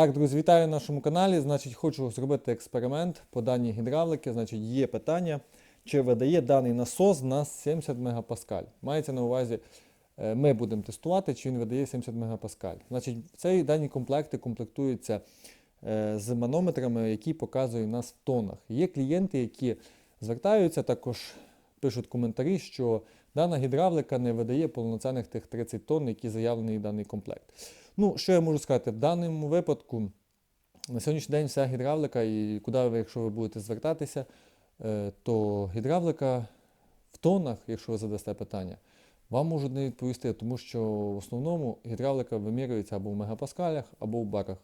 Так, друзі, вітаю на нашому каналі. Значить, хочу зробити експеримент по даній гідравлики. Значить, є питання, чи видає даний насос на 70 мегапаскаль. Мається на увазі, е, ми будемо тестувати, чи він видає 70 мегапаскаль. Значить, цей дані комплекти комплектуються е, з манометрами, які показують нас в тонах. Є клієнти, які звертаються, також пишуть коментарі, що дана гідравлика не видає повноцінних тих 30 тонн, які заявлений в даний комплект. Ну, що я можу сказати? В даному випадку на сьогоднішній день вся гідравлика, і куди ви, якщо ви будете звертатися, е, то гідравлика в тонах, якщо ви задасте питання, вам можуть не відповісти, тому що в основному гідравлика вимірюється або в мегапаскалях, або в барах.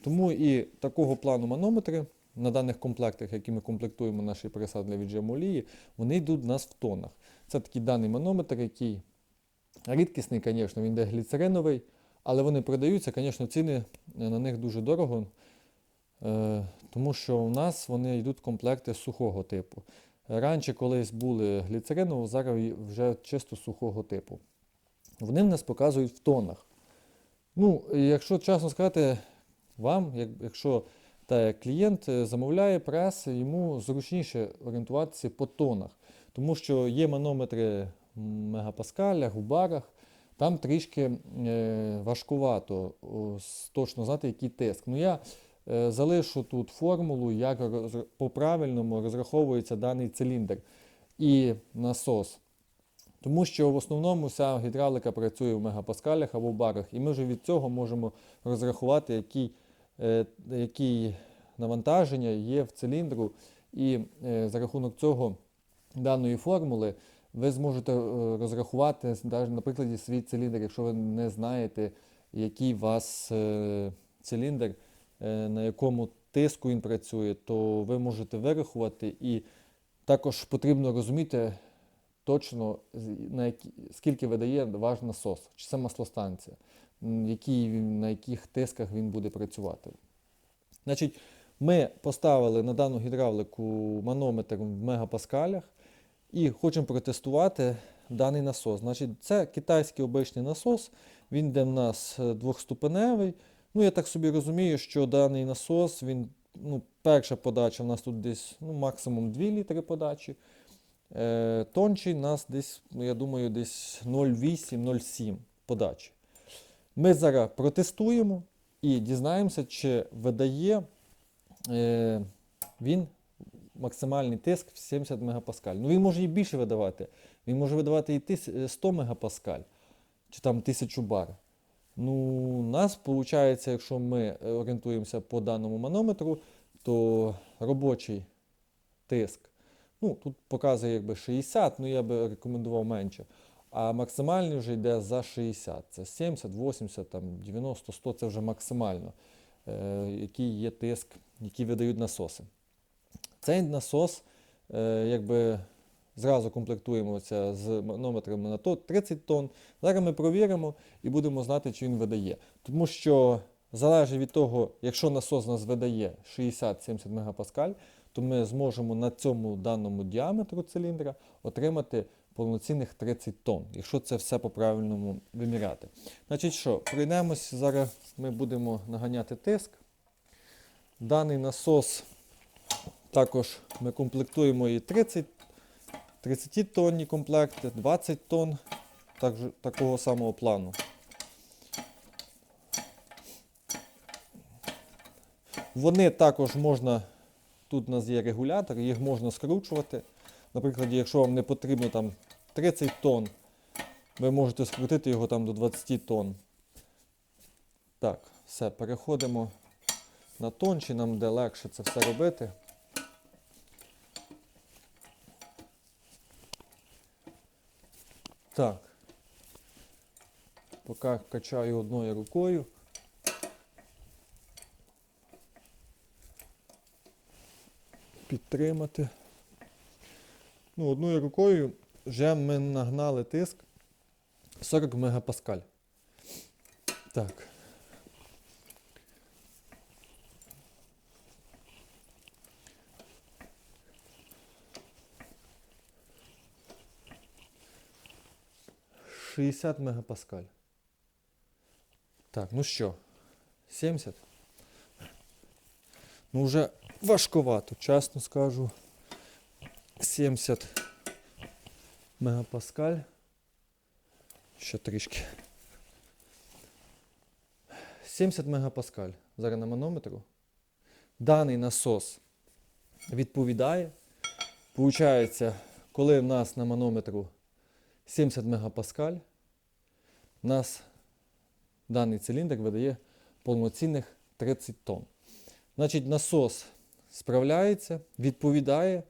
Тому і такого плану манометри на даних комплектах, які ми комплектуємо наші пресад для віджиму олії, вони йдуть у нас в тонах. Це такий даний манометр, який рідкісний, звісно, він де гліцериновий, але вони продаються, звісно, ціни на них дуже дорого, е, тому що у нас вони йдуть комплекти сухого типу. Раніше колись були гліцеринові, зараз вже чисто сухого типу. Вони в нас показують в тонах. Ну, якщо чесно сказати, вам, якщо та клієнт е, замовляє прес, йому зручніше орієнтуватися по тонах, тому що є манометри в мегапаскалях, у барах, там трішки е, важкувато точно знати, який тиск. Ну, я е, залишу тут формулу, як по-правильному розраховується даний циліндр і насос. Тому що в основному вся гідравлика працює в мегапаскалях або в барах, і ми вже від цього можемо розрахувати, який, е, який навантаження є в циліндру, і за рахунок цього даної формули ви зможете е, розрахувати навіть на прикладі свій циліндр, якщо ви не знаєте, який у вас е, циліндр, е, на якому тиску він працює, то ви можете вирахувати і також потрібно розуміти точно, на які, скільки видає ваш насос, чи це маслостанція, який на яких тисках він буде працювати. Значить, ми поставили на дану гідравлику манометр в мегапаскалях і хочемо протестувати даний насос. Значить, це китайський обичний насос, він йде в нас е, двохступеневий. Ну, я так собі розумію, що даний насос, він, ну, перша подача у нас тут десь ну, максимум 2 літри подачі. Е, тончий нас десь, ну, я думаю, десь 0,8-0,7 подачі. Ми зараз протестуємо і дізнаємося, чи видає е, він максимальний тиск в 70 мегапаскаль. Ну він може і більше видавати. Він може видавати і е, 100 мегапаскаль, чи там 1000 бар. Ну, у нас виходить, якщо ми е, орієнтуємося по даному манометру, то робочий тиск. Ну, тут показує якби 60, ну я би рекомендував менше. А максимальний вже йде за 60. Це 70, 80, там, 90, 100 це вже максимально, е, який є тиск, який видають насоси. Цей насос, е, якби зразу комплектуємося з манометрами на 30 тонн. Зараз ми провіримо і будемо знати, чи він видає. Тому що залежить від того, якщо насос нас видає 60-70 мегапаскаль, то ми зможемо на цьому даному діаметру циліндра отримати повноцінних 30 тонн, якщо це все по-правильному виміряти. Значить що, пройдемось, зараз ми будемо наганяти тиск. Даний насос також ми комплектуємо і 30, 30 тонні комплекти, 20 тонн так, такого самого плану. Вони також можна, тут у нас є регулятор, їх можна скручувати. Наприклад, якщо вам не потрібно там 30 тонн, ви можете скрутити його там до 20 тонн. Так, все, переходимо на тонші, нам де легше це все робити. Так. Поки качаю одною рукою. Підтримати. Ну, одною рукою вже ми нагнали тиск 40 мегапаскаль. Так. Шістдесят мегапаскаль. Так, ну що, 70. Ну, вже важковато, чесно скажу. 70 мегапаскаль. Ще трішки. 70 мегапаскаль. Зараз на манометру. Даний насос відповідає. Получається, коли в нас на манометру 70 мегапаскаль, нас даний циліндр видає повноцінних 30 тонн. Значить, насос справляється, відповідає.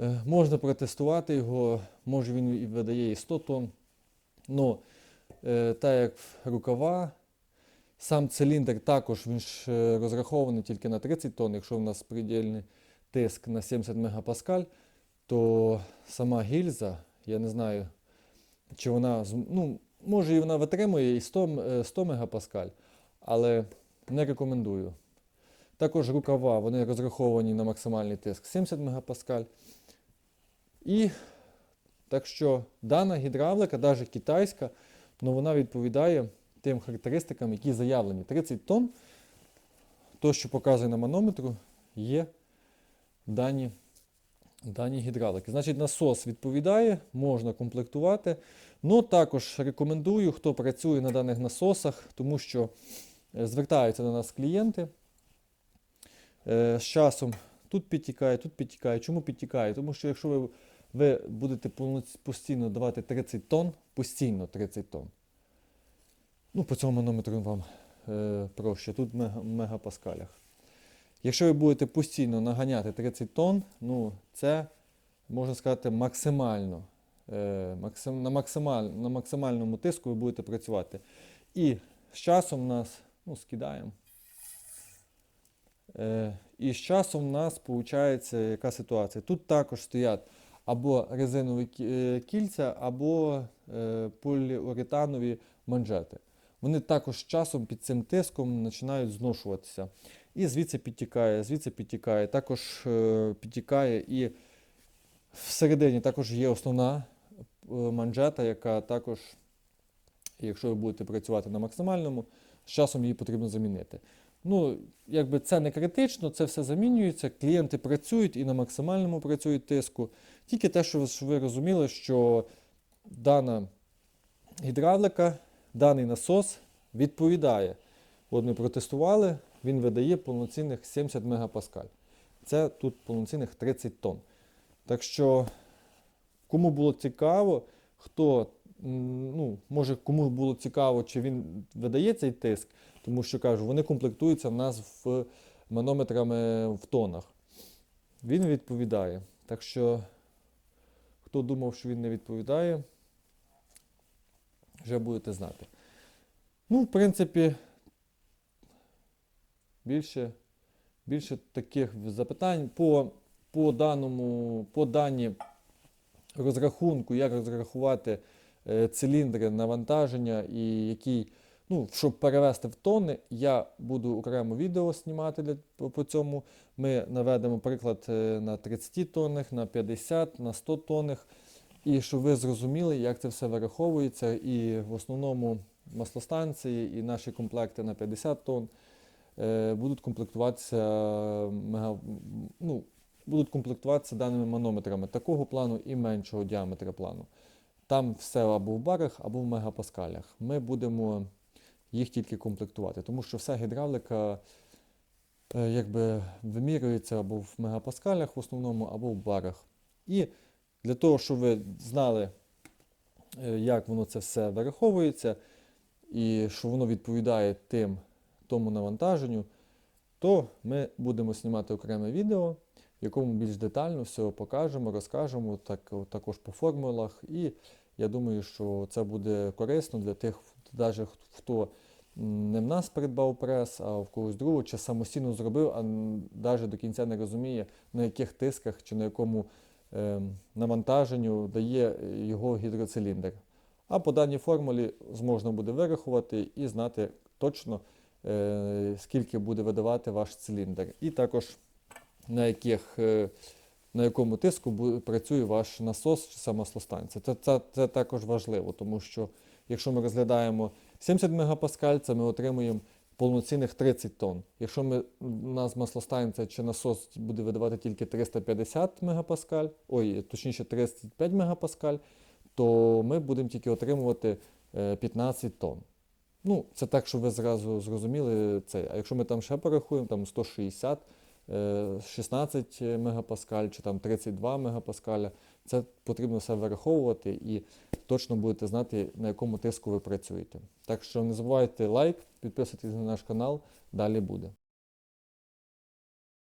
Е, Можна протестувати його, може він видає і 100 тонн. Ну, так як рукава, сам циліндр також він ж е, розрахований тільки на 30 тонн. Якщо в нас придільний тиск на 70 мегапаскаль, то сама гільза, я не знаю, чи вона, ну, може і вона витримує і 100, м- е, 100 мегапаскаль, але не рекомендую. Також рукава, вони розраховані на максимальний тиск 70 мегапаскаль. І так що дана гідравлика, навіть китайська, ну вона відповідає тим характеристикам, які заявлені. 30 тонн, то, що показує на манометру, є в дані, гідравлики. Значить, насос відповідає, можна комплектувати. Ну, також рекомендую, хто працює на даних насосах, тому що е, звертаються до нас клієнти. Е, З часом тут підтікає, тут підтікає. Чому підтікає? Тому що якщо ви, ви будете постійно давати 30 тонн, постійно 30 тонн, ну, по цьому манометру вам е, проще, тут в мегапаскалях. Якщо ви будете постійно наганяти 30 тонн, ну, це, можна сказати, максимально. Е, на, максималь, на максимальному тиску ви будете працювати. І з часом нас, ну, скидаємо. Е, і з часом у нас виходить яка ситуація? Тут також стоять або резинові е, кільця, або поліуретанові манжети. Вони також часом під цим тиском починають зношуватися. І звідси підтікає, звідси підтікає. Також е, підтікає і всередині також є основна е, манжета, яка також, якщо ви будете працювати на максимальному, з часом її потрібно замінити. Ну, якби це не критично, це все замінюється. Клієнти працюють і на максимальному працюють тиску. Тільки те, що ви розуміли, що дана гідравлика, даний насос відповідає. От ми протестували, він видає повноцінних 70 мегапаскаль. Це тут повноцінних 30 тонн. Так що, кому було цікаво, хто, ну, може, кому було цікаво, чи він видає цей тиск, тому що кажу, вони комплектуються в нас в манометрами в тонах. Він відповідає. Так що, хто думав, що він не відповідає, вже будете знати. Ну, в принципі, більше, більше таких запитань по, по даному, по дані розрахунку, як розрахувати е, циліндри навантаження і який, ну, щоб перевести в тонни, я буду окремо відео знімати для, по, по цьому. Ми наведемо приклад е, на 30 тоннах, на 50, на 100 тоннах. І щоб ви зрозуміли, як це все вираховується. І в основному маслостанції і наші комплекти на 50 тонн е, будуть комплектуватися ну, будуть комплектуватися даними манометрами такого плану і меншого діаметра плану. Там все або в барах, або в мегапаскалях. Ми будемо їх тільки комплектувати, тому що вся гідравлика е, якби вимірюється або в мегапаскалях в основному, або в барах. І для того, щоб ви знали, е, як воно це все вираховується, і що воно відповідає тим, тому навантаженню, то ми будемо знімати окреме відео, в якому більш детально все покажемо, розкажемо, так, також по формулах. І я думаю, що це буде корисно для тих, навіть хто не в нас придбав прес, а в когось другого, чи самостійно зробив, а навіть до кінця не розуміє, на яких тисках чи на якому навантаженню дає його гідроциліндр. А по даній формулі зможна буде вирахувати і знати точно, е, скільки буде видавати ваш циліндр. І також на, яких, е, на якому тиску працює ваш насос чи самослостанція. Це, це, це також важливо, тому що якщо ми розглядаємо 70 мегапаскаль, це ми отримуємо повноцінних 30 тонн. Якщо ми, у нас маслостанція чи насос буде видавати тільки 350 мегапаскаль, ой, точніше 35 мегапаскаль, то ми будемо тільки отримувати е, 15 тонн. Ну, це так, щоб ви зразу зрозуміли це. А якщо ми там ще порахуємо, там 160, е, 16 мегапаскаль чи там 32 мегапаскаля, це потрібно все враховувати і точно будете знати, на якому тиску ви працюєте. Так що не забувайте лайк, підписуйтесь на наш канал, далі буде.